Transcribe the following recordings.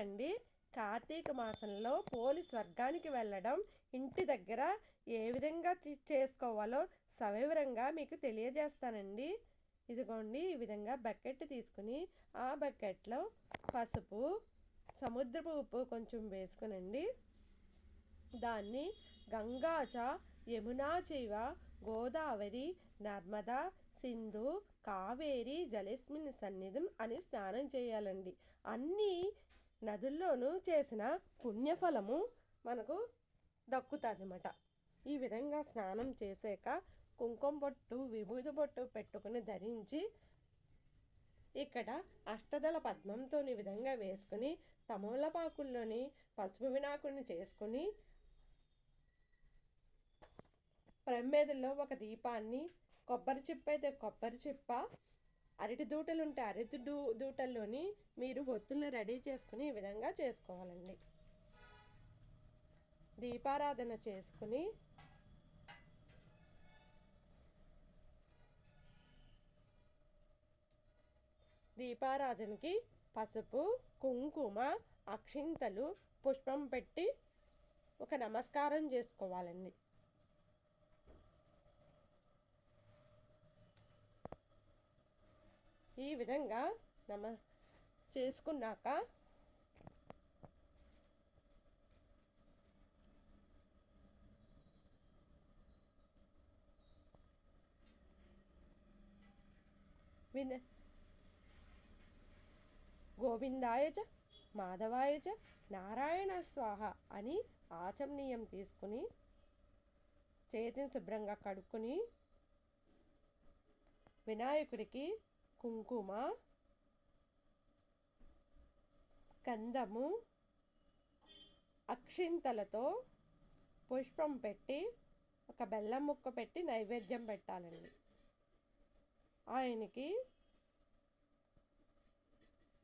అండి. కార్తీక మాసంలో పోలి స్వర్గానికి వెళ్ళడం ఇంటి దగ్గర ఏ విధంగా చేసుకోవాలో సవివరంగా మీకు తెలియజేస్తానండి. ఇదిగోండి ఈ విధంగా బకెట్ తీసుకుని ఆ బకెట్లో పసుపు సముద్రపు ఉప్పు కొంచెం వేసుకునండి. దాన్ని గంగాచ యమునా చైవ గోదావరి నర్మదా సింధు కావేరి జలస్మిన్ సన్నిధం అని స్నానం చేయాలండి. అన్నీ నదుల్లోనూ చేసిన పుణ్యఫలము మనకు దక్కుతుంది అన్నమాట ఈ విధంగా స్నానం చేసాక కుంకుమ బొట్టు విభూతి బొట్టు పెట్టుకుని ధరించి ఇక్కడ అష్టదళ పద్మంతో ఈ విధంగా వేసుకుని తమలపాకుల్లోని పసుపు వినాకుడిని చేసుకుని ప్రమేదల్లో ఒక దీపాన్ని కొబ్బరి చిప్ప అయితే కొబ్బరి చిప్ప అరటి దూటలు ఉంటే అరటి దూ దూటల్లోని మీరు ఒత్తుల్ని రెడీ చేసుకుని ఈ విధంగా చేసుకోవాలండి. దీపారాధన చేసుకుని దీపారాధనకి పసుపు కుంకుమ అక్షింతలు పుష్పం పెట్టి ఒక నమస్కారం చేసుకోవాలండి. ఈ విధంగా నమ చేసుకున్నాక విన గోవిందాయ చ మాధవాయ చ నారాయణ స్వాహ అని ఆచమనీయం తీసుకుని చేతిని శుభ్రంగా కడుక్కొని వినాయకుడికి కుంకుమ కందము అక్షింతలతో పుష్పం పెట్టి ఒక బెల్లం ముక్క పెట్టి నైవేద్యం పెట్టాలండి. ఆయనకి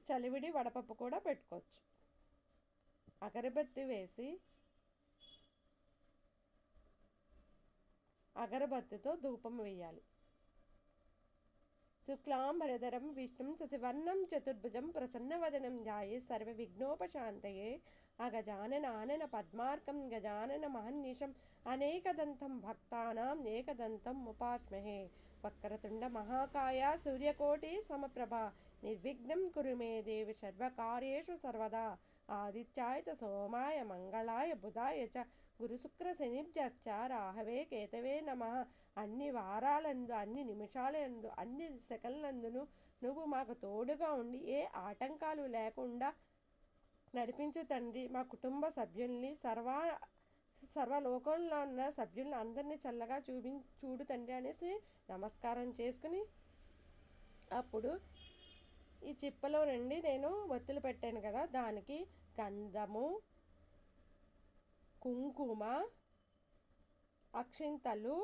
చలివిడి వడపప్పు కూడా పెట్టుకోవచ్చు. అగరబత్తి వేసి అగరబత్తితో ధూపం వేయాలి. శుక్లాంబరధరం విష్ణుం శశివర్ణం చతుర్భుజం ప్రసన్నవదనం ధ్యాయే సర్వ విఘ్నోపశాంతయే అగజానన ఆనన పద్మార్కం గజానన మహర్నిశం అనేకదంతం భక్తానాం ఏకదంతం ఉపాస్మహే వక్రతుండ మహాకాయ సూర్యకోటి సమప్రభ నిర్విఘ్నం కురు మే దేవి సర్వకార్యేషు సర్వదా ఆదిత్యాయ చ సోమాయ మంగళాయ బుధాయ చ గురుశుక్ర శనిభ్యశ్చ రాహవే కేతవే నమ అన్ని వారాలందు అన్ని నిమిషాలందు అన్ని సెకండ్లందును నువ్వు మాకు తోడుగా ఉండి ఏ ఆటంకాలు లేకుండా నడిపించు తండ్రి. మా కుటుంబ సభ్యుల్ని సర్వా సర్వలోకంలో ఉన్న సభ్యుల్ని అందరినీ చల్లగా చూపి చూడు తండ్రి అనేసి నమస్కారం చేసుకుని అప్పుడు ఈ చిప్పలో నుండి నేను ఒత్తులు పెట్టాను కదా దానికి గంధము కుంకుమ అక్షింతలు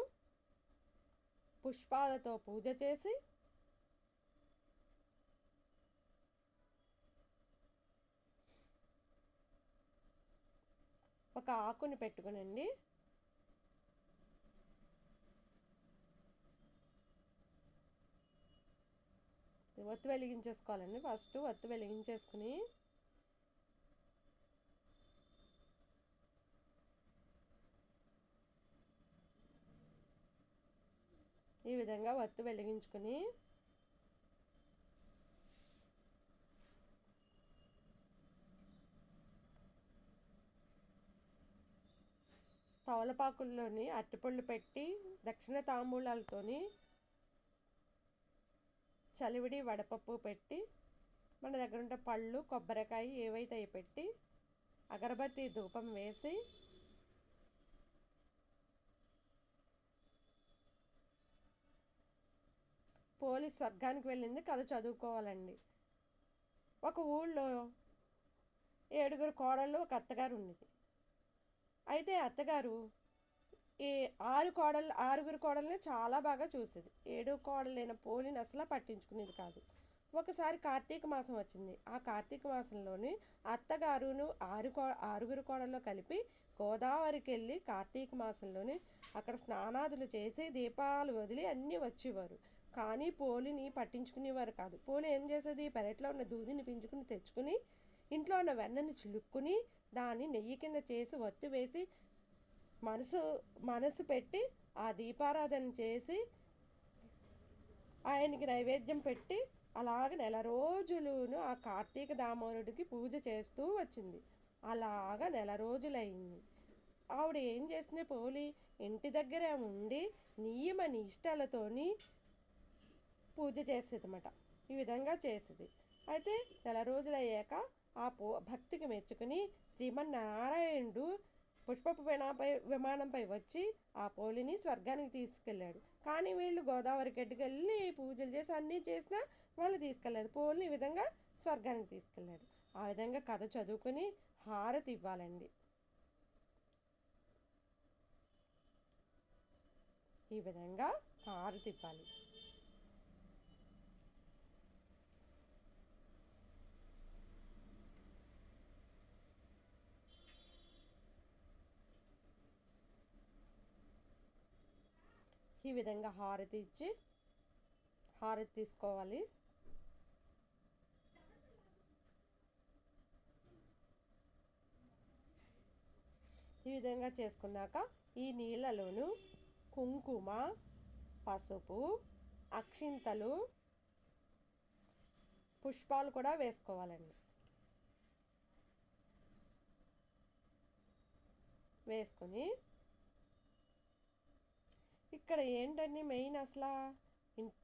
పుష్పాలతో పూజ చేసి ఒక ఆకుని పెట్టుకునండి. ఒత్తు వెలిగించేసుకోవాలండి. ఫస్ట్ ఒత్తు వెలిగించేసుకుని ఈ విధంగా ఒత్తు వెలిగించుకుని తవలపాకుల్లోని అరటిపళ్ళు పెట్టి దక్షిణ తాంబూలాలతోని చలివిడి వడపప్పు పెట్టి మన దగ్గర ఉంటే పళ్ళు కొబ్బరికాయ ఏవైతే అవి పెట్టి అగరబత్తి ధూపం వేసి పోలీస్ స్వర్గానికి వెళ్ళింది కథ చదువుకోవాలండి. ఒక ఊళ్ళో ఏడుగురు కోడళ్ళు ఒక అత్తగారు ఉండేది అయితే అత్తగారు ఈ ఆరు కోడలు ఆరుగురు కోడల్ని చాలా బాగా చూసేది. ఏడు కోడలైన పోలిని అసలు పట్టించుకునేది కాదు. ఒకసారి కార్తీక మాసం వచ్చింది. ఆ కార్తీక మాసంలోని అత్తగారును ఆరు కో ఆరుగురు కోడల్లో కలిపి గోదావరికి వెళ్ళి కార్తీక మాసంలోని అక్కడ స్నానాదులు చేసి దీపాలు వదిలి అన్నీ వచ్చేవారు. కానీ పోలిని పట్టించుకునేవారు కాదు. పోలి ఏం చేసేది? పెరట్లో ఉన్న దూదిని పించుకుని తెచ్చుకుని ఇంట్లో ఉన్న వెన్నను చిలుక్కుని దాన్ని నెయ్యి కింద చేసి ఒత్తి వేసి మనసు మనసు పెట్టి ఆ దీపారాధన చేసి ఆయనకి నైవేద్యం పెట్టి అలాగ నెల రోజులును ఆ కార్తీక దామోదరుడికి పూజ చేస్తూ వచ్చింది. అలాగ నెల రోజులైంది. ఆవిడ ఏం చేసింది పోలి? ఇంటి దగ్గర ఉండి నియమ నిష్టలతోని పూజ చేసేదన్నమాట. ఈ విధంగా చేసేది. అయితే నెల రోజులు అయ్యాక ఆ పో భక్తికి మెచ్చుకుని శ్రీమన్నారాయణుడు పుష్పపు వినాపై విమానంపై వచ్చి ఆ పోలిని స్వర్గానికి తీసుకెళ్ళాడు. కానీ వీళ్ళు గోదావరి గడ్డికి వెళ్ళి పూజలు చేసి అన్నీ చేసినా వాళ్ళు తీసుకెళ్ళలేదు. పోలిని ఈ విధంగా స్వర్గానికి తీసుకెళ్ళాడు. ఆ విధంగా కథ చదువుకుని హారతి ఇవ్వాలండి. ఈ విధంగా హారతి ఇవ్వాలి. విధంగా హారతి ఇచ్చి హారతి తీసుకోవాలి. ఈ విధంగా చేసుకున్నాక ఈ నీళ్ళలోను కుంకుమ పసుపు అక్షింతలు పుష్పాలు కూడా వేసుకోవాలండి. వేసుకొని ఇక్కడ ఏంటండి మెయిన్ అసలు?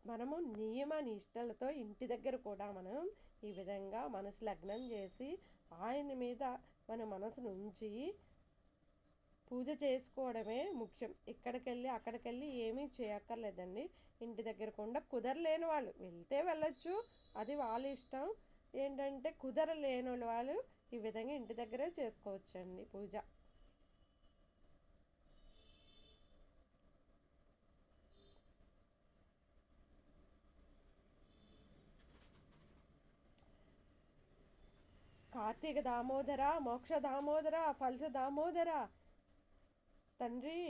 మనము నియమ నిష్టలతో ఇంటి దగ్గర కూడా మనం ఈ విధంగా మనసు లగ్నం చేసి ఆయన మీద మన మనసును ఉంచి పూజ చేసుకోవడమే ముఖ్యం. ఇక్కడికెళ్ళి అక్కడికెళ్ళి ఏమీ చేయక్కర్లేదండి. ఇంటి దగ్గర కూడా కుదరలేని వాళ్ళు. వెళ్తే వెళ్ళొచ్చు. అది వాళ్ళ ఇష్టం. ఏంటంటే కుదరలేని వాళ్ళు ఈ విధంగా ఇంటి దగ్గరే చేసుకోవచ్చండి పూజ. కార్తీక దామోదర మోక్ష దామోదర ఫలిత దామోదర. తండ్రి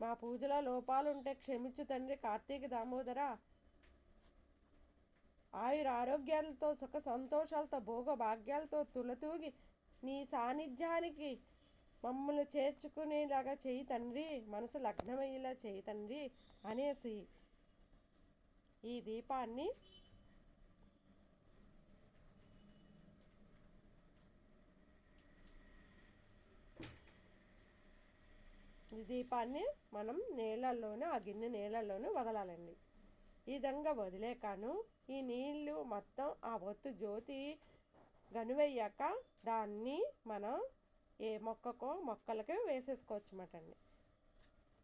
మా పూజలో లోపాలుంటే క్షమించు తండ్రి కార్తీక దామోదర. ఆయుర ఆరోగ్యాలతో సుఖ సంతోషాలతో భోగ భాగ్యాలతో తులతూగి నీ సాన్నిధ్యానికి మమ్మల్ని చేర్చుకునేలాగా చేయి తండ్రి. మనసు లగ్నమయ్యేలా చేయి తండ్రి అనేసి ఈ దీపాన్ని దీపాన్ని మనం నీళ్ళల్లోనే ఆ గిన్నె నీళ్ళల్లోనే వదలాలండి. ఈ విధంగా వదిలేకాను. ఈ నీళ్ళు మొత్తం ఆ ఒత్తు జ్యోతి గనువయ్యాక దాన్ని మనం ఏ మొక్కకో మొక్కలకి వేసేసుకోవచ్చు అన్నమాట అండి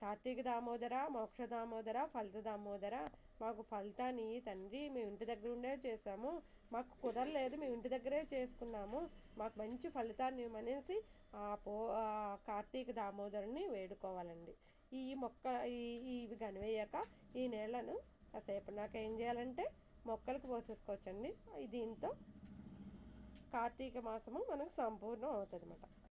కార్తీక దామోదర మోక్ష దామోదర ఫలిత దామోదర. మాకు ఫలితాన్ని తండ్రి మీ ఇంటి దగ్గర ఉండే చేసాము మాకు కుదరలేదు మేము ఇంటి దగ్గరే చేసుకున్నాము. మాకు మంచి ఫలితాన్ని అనేసి ఆ పో కార్తీక దామోదరుని వేడుకోవాలండి. ఈ మొక్క ఈ ఇవి కనివేయక ఈ నీళ్ళను కాసేపు నాకు ఏం చేయాలంటే మొక్కలకు పోసేసుకోవచ్చండి. దీంతో కార్తీక మాసము మనకు సంపూర్ణం అవుతుంది అన్నమాట